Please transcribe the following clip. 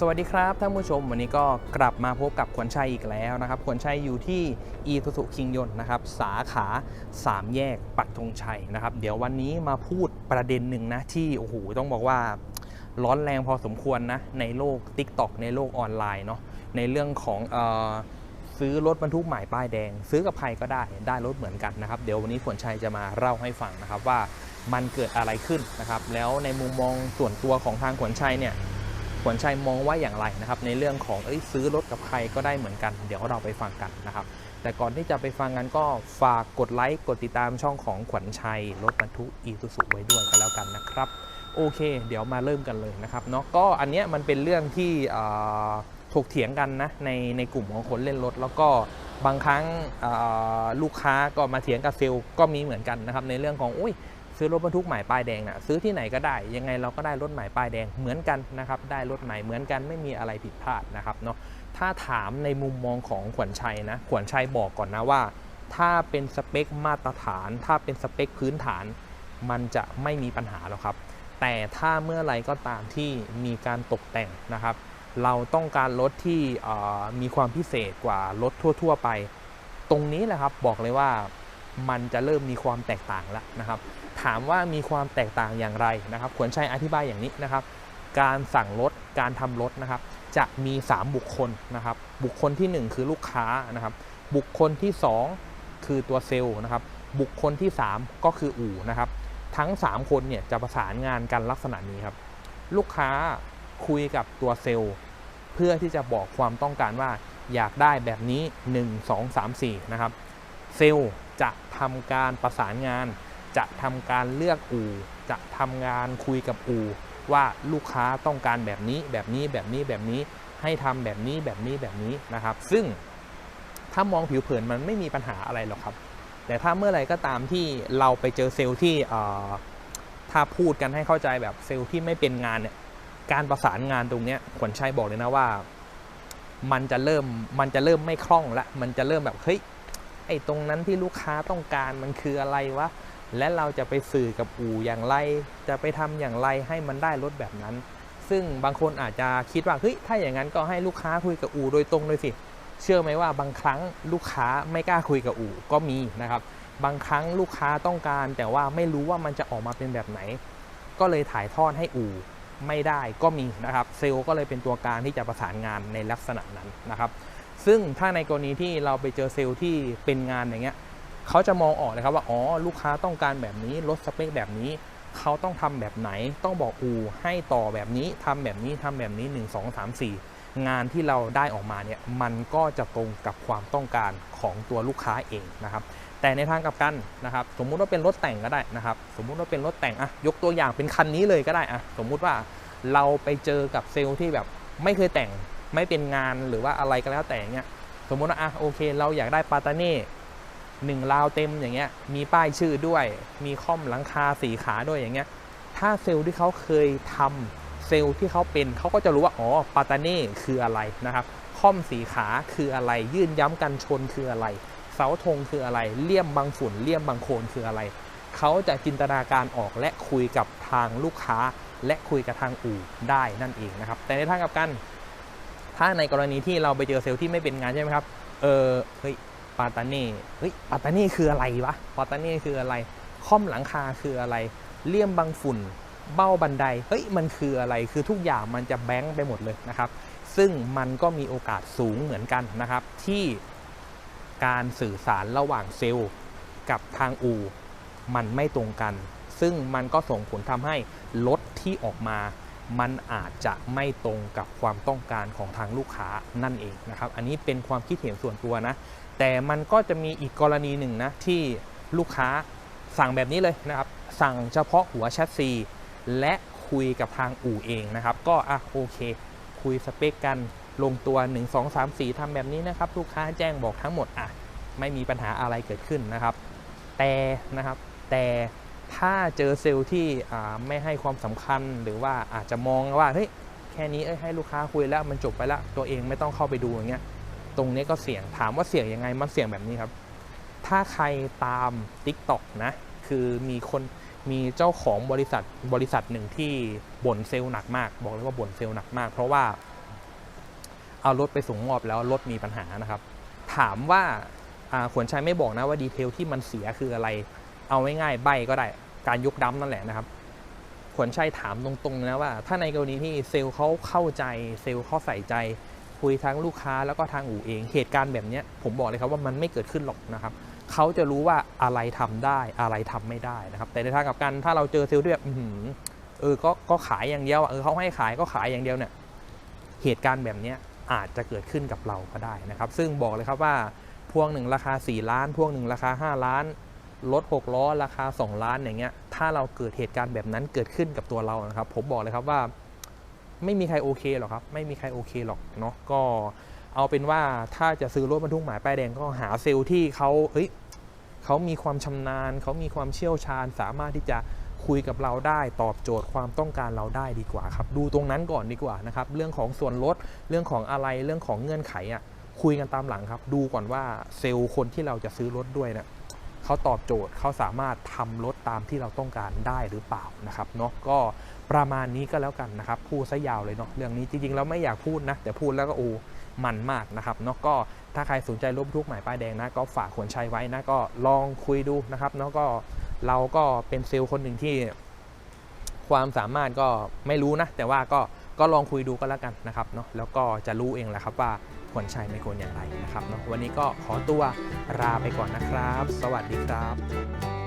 สวัสดีครับท่านผู้ชมวันนี้ก็กลับมาพบกับขวัญชัยอีกแล้วนะครับขวัญชัยอยู่ที่อีทุสุคิงยนนะครับสาขา3แยกปักธงชัยนะครับ เดี๋ยววันนี้มาพูดประเด็นหนึ่งนะที่โอ้โหต้องบอกว่าร้อนแรงพอสมควรนะในโลก Tik t o อกในโลกออนไลน์เนาะในเรื่องของออซื้อรถบรรทุกใหม่ป้ายแดง ซื้อกับใครก็ได้ได้รถเหมือนกันนะครับเดี๋ยววันนี้ขวัญชัยจะมาเล่าให้ฟังนะครับว่ามันเกิดอะไรขึ้นนะครับแล้วในมุมมองส่วนตัวของทางขวัญชัยเนี่ย ขวัญชัยมองว่าอย่างไรนะครับ ในเรื่องของเอ้ยซื้อรถกับใครก็ได้เหมือนกัน เดี๋ยวเราไปฟังกันนะครับ แต่ก่อนที่จะไปฟังกันก็ฝากกดไลค์กดติดตามช่องของขวัญชัยรถบรรทุกอีซูซุไว้ด้วยก็แล้วกันนะครับโอเค เดี๋ยวมาเริ่มกันเลยนะครับเนาะก็อันเนี้ยมันเป็นเรื่องที่ถกเถียงกันนะในในกลุ่มของคนเล่นรถ แล้วก็บางครั้งลูกค้าก็มาเถียงกับเซลก็มีเหมือนกันนะครับในเรื่องของอุ้ย ซื้อรถบรรทุกใหม่ป้ายแดงนะ่ะซื้อที่ไหนก็ได้ ยังไงเราก็ได้รถใหม่ป้ายแดงเหมือนกันนะครับ ได้รถใหม่เหมือนกันไม่มีอะไรผิดพลาดนะครับเนาะ ถ้าถามในมุมมองของขวัญชัยนะ ขวัญชัยบอกก่อนนะว่า ถ้าเป็นสเปคมาตรฐาน ถ้าเป็นสเปคพื้นฐาน มันจะไม่มีปัญหาหรอกครับ แต่ถ้าเมื่อไรก็ตามที่มีการตกแต่งนะครับ เราต้องการรถที่มีความพิเศษกว่ารถทั่ว ๆ ไป ตรงนี้แหละครับบอกเลยว่ามันจะเริ่มมีความแตกต่างแล้วนะครับ ถามว่ามีความแตกต่างอย่างไรนะครับควรใช้อธิบายอย่างนี้นะครับ การสั่งรถการทำรถนะครับ จะมี 3 บุคคลนะครับ บุคคลที่ 1 คือลูกค้านะครับ บุคคลที่ 2 คือตัวเซลล์นะครับ บุคคลที่ 3 ก็คืออู่นะครับ ทั้ง 3 คนเนี่ยจะประสานงานกันลักษณะนี้ครับ ลูกค้าคุยกับตัวเซลล์ เพื่อที่จะบอกความต้องการว่าอยากได้แบบนี้ 1 2 3 4 นะครับ เซลล์จะทำการประสานงาน จะทำการเลือกอู่ จะทำงานคุยกับอู่ ว่าลูกค้าต้องการแบบนี้แบบนี้แบบนี้แบบนี้ให้ทำแบบนี้แบบนี้แบบนี้นะครับ ซึ่งถ้ามองผิวเผินมันไม่มีปัญหาอะไรหรอกครับ แต่ถ้าเมื่อไรก็ตามที่เราไปเจอเซลล์ที่ถ้าพูดกันให้เข้าใจแบบเซลล์ที่ไม่เป็นงานเนี่ยการประสานงานตรงเนี้ยขวัญชัยบอกเลยนะว่า มันจะเริ่มมันจะเริ่มไม่คล่องละมันจะเริ่มแบบเฮ้ยไอ้ตรงนั้นที่ลูกค้าต้องการมันคืออะไรวะ และเราจะไปสื่อกับอู่อย่างไร จะไปทำอย่างไรให้มันได้รถแบบนั้น ซึ่งบางคนอาจจะคิดว่าเฮ้ยถ้าอย่างนั้นก็ให้ลูกค้าคุยกับอู่โดยตรงเลยสิ เชื่อไหมว่าบางครั้งลูกค้าไม่กล้าคุยกับอู่ก็มีนะครับ บางครั้งลูกค้าต้องการแต่ว่าไม่รู้ว่ามันจะออกมาเป็นแบบไหน ก็เลยถ่ายทอดให้อู่ไม่ได้ก็มีนะครับเซลล์ก็เลยเป็นตัวกลางที่จะประสานงานในลักษณะนั้นนะครับ ซึ่งถ้าในกรณีที่เราไปเจอเซลล์ที่เป็นงานอย่างเงี้ย เขาจะมองออกเลยครับว่าอ๋อลูกค้าต้องการแบบนี้รถสเปคแบบนี้ เขาต้องทำแบบไหน ต้องบอกอูให้ต่อแบบนี้ทำแบบนี้ทำแบบนี้ 1 2 3 4 งานที่เราได้ออกมาเนี่ยมันก็จะตรงกับความต้องการของตัวลูกค้าเองนะครับแต่ในทางกลับกันนะครับ สมมุติว่าเป็นรถแต่งก็ได้นะครับ สมมุติว่าเป็นรถแต่งอะยกตัวอย่างเป็นคันนี้เลยก็ได้อะสมมุติว่าเราไปเจอกับเซลล์ที่แบบไม่เคยแต่งไม่เป็นงานหรือว่าอะไรก็แล้วแต่เงี้ยสมมุติว่าอะโอเค เราอยากได้ปาตาเน่ หนึ่งราวเต็มอย่างเงี้ยมีป้ายชื่อด้วย มีค่อมหลังคาสีขาด้วยอย่างเงี้ยถ้าเซลล์ที่เขาเคยทำเซลล์ที่เขาเป็นเขาก็จะรู้ว่าอ๋อปาตาเน่คืออะไรนะครับค่อมสีขาคืออะไร ยื่นย้ำกันชนคืออะไร เสาธงคืออะไรเลี่ยมบางฝุ่นเลี่ยมบางโคนคืออะไรเขาจะจินตนาการออกและคุยกับทางลูกค้า และคุยกับทางอู่ได้นั่นเองนะครับ แต่ในทางกลับกัน ถ้าในกรณีที่เราไปเจอเซลล์ที่ไม่เป็นงานใช่ไหมครับเออเฮ้ย ปาตาเน่เฮ้ยปาตาเน่คืออะไรวะปาตาเน่คืออะไร ค่อมหลังคาคืออะไร เลี่ยมบางฝุ่น เบ้าบันได เฮ้ย มันคืออะไร คือทุกอย่างมันจะแบงค์ไปหมดเลยนะครับ ซึ่งมันก็มีโอกาสสูงเหมือนกันนะครับ ที่การสื่อสารระหว่างเซลล์กับทางอู่มันไม่ตรงกัน ซึ่งมันก็ส่งผลทำให้รถที่ออกมา มันอาจจะไม่ตรงกับความต้องการของทางลูกค้านั่นเองนะครับ อันนี้เป็นความคิดเห็นส่วนตัวนะ แต่มันก็จะมีอีกกรณีหนึ่งนะที่ลูกค้าสั่งแบบนี้เลยนะครับ สั่งเฉพาะหัวแชสซีและคุยกับทางอู่เองนะครับ ก็อะโอเค คุยสเปคกันลงตัว 1 2 3 4ทำแบบนี้นะครับ ลูกค้าแจ้งบอกทั้งหมดอะไม่มีปัญหาอะไรเกิดขึ้นนะครับ แต่นะครับ แต่ ถ้าเจอเซลล์ที่ไม่ให้ความสำคัญหรือว่าอาจจะมองว่าเฮ้ยแค่นี้ให้ลูกค้าคุยแล้วมันจบไปแล้วตัวเองไม่ต้องเข้าไปดูอย่างเงี้ยตรงนี้ก็เสี่ยงถามว่าเสี่ยงยังไงมันเสี่ยงแบบนี้ครับ ถ้าใครตาม TikTok นะ คือมีคนมีเจ้าของบริษัทบริษัทหนึ่งที่บ่นเซลล์หนักมาก บอกเลยว่าบ่นเซลล์หนักมาก เพราะว่าเอารถไปส่งมอบแล้วรถมีปัญหานะครับ ถามว่าอ่าขวนชัยไม่บอกนะว่าดีเทลที่มันเสียคืออะไร เอาง่ายๆใบก็ได้การยกดั้มนั่นแหละนะครับขวนชัยถามตรงๆนะว่า ถ้าในกรณีที่เซลล์เขาเข้าใจเซลล์เขาใส่ใจ คุยทั้งลูกค้าแล้วก็ทางอู่เอง เหตุการณ์แบบนี้ผมบอกเลยครับว่ามันไม่เกิดขึ้นหรอกนะครับเขาจะรู้ว่าอะไรทำได้อะไรทำไม่ได้นะครับ แต่ในทางกลับกันถ้าเราเจอเซลล์ที่แบบอื้ออเออก็ก็ขายอย่างเดียวเออเขาให้ขายก็ขายอย่างเดียวเนี่ยเหตุการณ์แบบนี้อาจจะเกิดขึ้นกับเราก็ได้นะครับ ซึ่งบอกเลยครับว่าพวงหนึ่งราคา 4 ล้าน พวงหนึ่งราคา 5 ล้าน รถ6ล้อราคา 2 ล้านอย่างเงี้ยถ้าเราเกิดเหตุการณ์แบบนั้นเกิดขึ้นกับตัวเรานะครับ ผมบอกเลยครับว่า ไม่มีใครโอเคหรอกครับ ไม่มีใครโอเคหรอกเนาะก็เอาเป็นว่าถ้าจะซื้อรถบรรทุกหมายป้ายแดงก็หาเซลล์ที่เขาเฮ้ยเขามีความชำนาญเขามีความเชี่ยวชาญ สามารถที่จะคุยกับเราได้ตอบโจทย์ความต้องการเราได้ดีกว่าครับดูตรงนั้นก่อนดีกว่านะครับเรื่องของส่วนลดเรื่องของอะไรเรื่องของเงื่อนไขอะคุยกันตามหลังครับ ดูก่อนว่าเซลล์คนที่เราจะซื้อรถด้วยเนี่ย เขาตอบโจทย์เขาสามารถทำรถตามที่เราต้องการได้หรือเปล่านะครับเนาะก็ประมาณนี้ก็แล้วกันนะครับพูดซะยาวเลยเนาะเรื่องนี้จริงๆแล้วไม่อยากพูดนะแต่พูดแล้วก็โอ้มันมากนะครับเนาะก็ถ้าใครสนใจรถบรรทุกหมายป้ายแดงนะก็ฝากขวนชัยไว้นะก็ลองคุยดูนะครับเนาะก็เราก็เป็นเซลล์คนหนึ่งที่ ความสามารถก็ไม่รู้นะแต่ว่าก็ก็ลองคุยดูก็แล้วกันนะครับเนาะแล้วก็จะรู้เองแหละครับว่า ควรใช้ไม่ควรอย่างไรนะครับเนาะวันนี้ก็ขอตัวลาไปก่อนนะครับ สวัสดีครับ